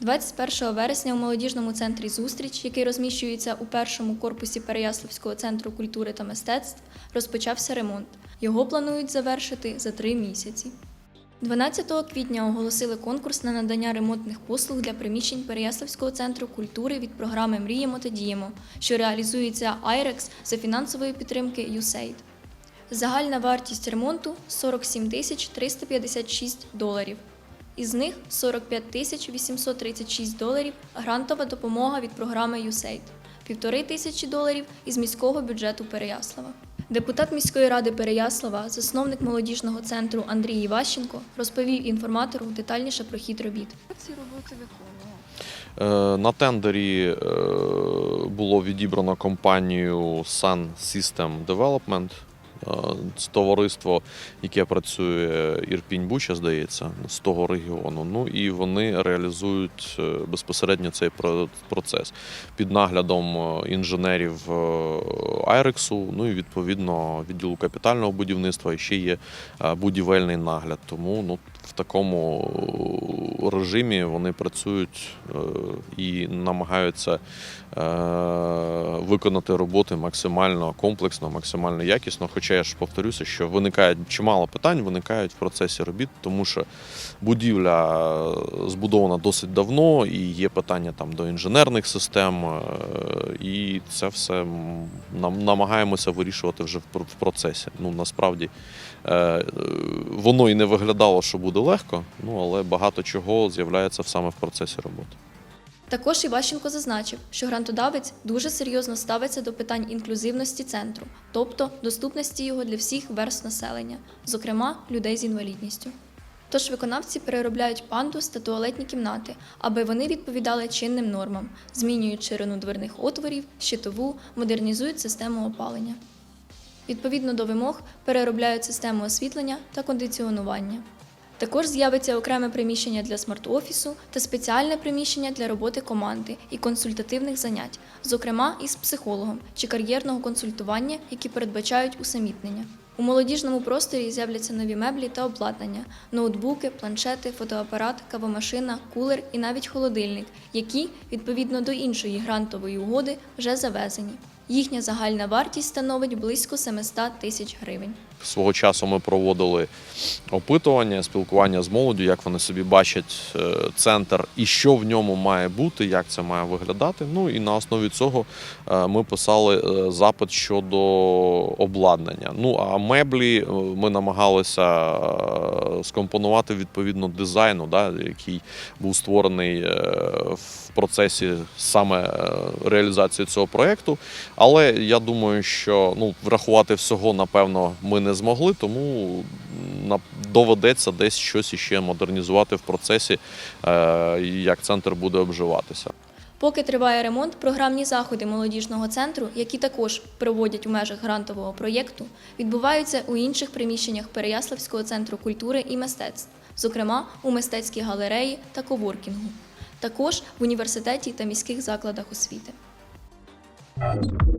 21 вересня у молодіжному центрі Зустріч, який розміщується у першому корпусі Переяславського центру культури та мистецтв, розпочався ремонт. Його планують завершити за три місяці. 12 квітня оголосили конкурс на надання ремонтних послуг для приміщень Переяславського центру культури від програми Мріємо та діємо, що реалізується IREX за фінансової підтримки USAID. Загальна вартість ремонту 47 тисяч 356 доларів. Із них 45 тисяч 836 доларів грантова допомога від програми USAID, півтори тисячі доларів із міського бюджету Переяслава. Депутат міської ради Переяслава, засновник молодіжного центру Андрій Іващенко, розповів інформатору детальніше про хід робіт. ці роботи виконує? Е, На тендері е, було відібрано компанію Sun System Development. Е, товариство, яке працює Ірпінь Буча, здається, з того регіону. Ну і вони реалізують е, безпосередньо цей процес під наглядом е, інженерів Айрексу, ну і відповідно відділу капітального будівництва. І ще є будівельний нагляд. Тому ну, в такому режимі вони працюють і намагаються виконати роботи максимально комплексно, максимально якісно. Хоча я ж повторюся, що виникає чимало питань, виникають в процесі робіт, тому що будівля збудована досить давно, і є питання там до інженерних систем, е, і це все нам намагаємося вирішувати вже в процесі. Ну насправді е, е, воно і не виглядало, що буде легко, ну але багато чого з'являється саме в процесі роботи. Також Іващенко зазначив, що грантодавець дуже серйозно ставиться до питань інклюзивності центру, тобто доступності його для всіх верств населення, зокрема людей з інвалідністю. Тож виконавці переробляють пандус та туалетні кімнати, аби вони відповідали чинним нормам, змінюють ширину дверних отворів, щитову, модернізують систему опалення. Відповідно до вимог переробляють систему освітлення та кондиціонування. Також з'явиться окреме приміщення для смарт-офісу та спеціальне приміщення для роботи команди і консультативних занять, зокрема із психологом чи кар'єрного консультування, які передбачають усамітнення. У молодіжному просторі з'являться нові меблі та обладнання, ноутбуки, планшети, фотоапарат, кавомашина, кулер і навіть холодильник, які, відповідно до іншої грантової угоди, вже завезені. Їхня загальна вартість становить близько 700 тисяч гривень. Свого часу ми проводили опитування, спілкування з молоддю, як вони собі бачать е, центр і що в ньому має бути, як це має виглядати. Ну і на основі цього е, ми писали е, запит щодо обладнання. Ну а меблі ми намагалися скомпонувати відповідно дизайну, да, який був створений в процесі саме реалізації цього проєкту. Але я думаю, що ну, врахувати всього, напевно, ми не змогли, тому доведеться десь щось іще модернізувати в процесі, е, як центр буде обживатися. Поки триває ремонт, програмні заходи молодіжного центру, які також проводять у межах грантового проєкту, відбуваються у інших приміщеннях Переяславського центру культури і мистецтв, зокрема у мистецькій галереї та коворкінгу, також в університеті та міських закладах освіти. Um,